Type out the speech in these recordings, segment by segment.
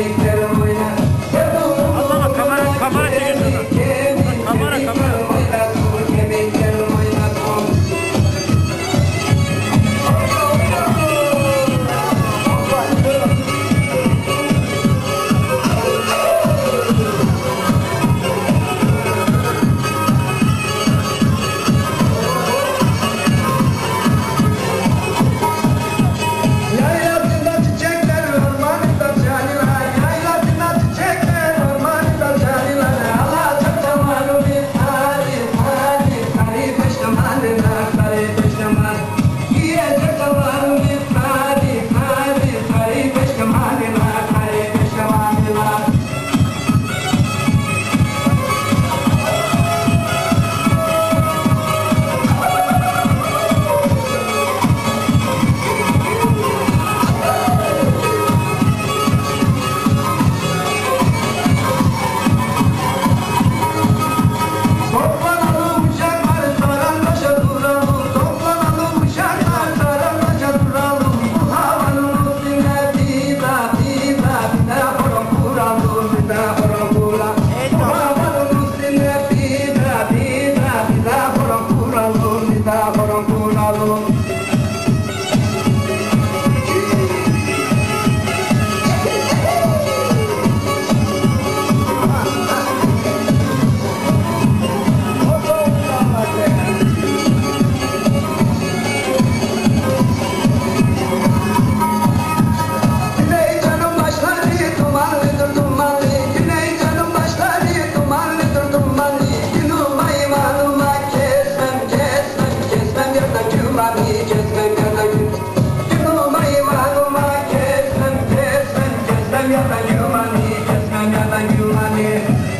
anything falou. Nana, Nana, you are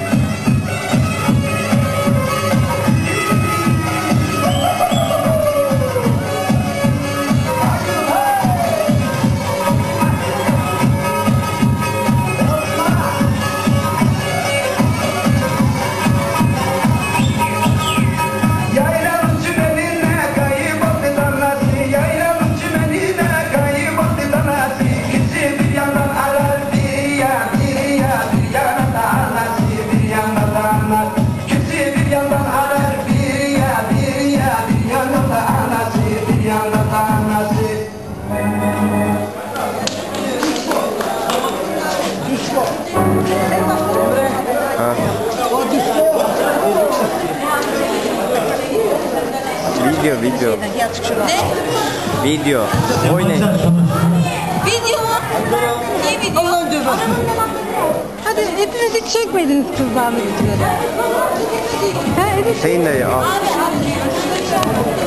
Video video. Ne? Video. Oynayın. Video mu? Ne video? Allah'ın cezası. Hadi hepiniz hiç çekmediniz kızlarla videoları. Ha evet. Hüseyin dayı al. Abi abi.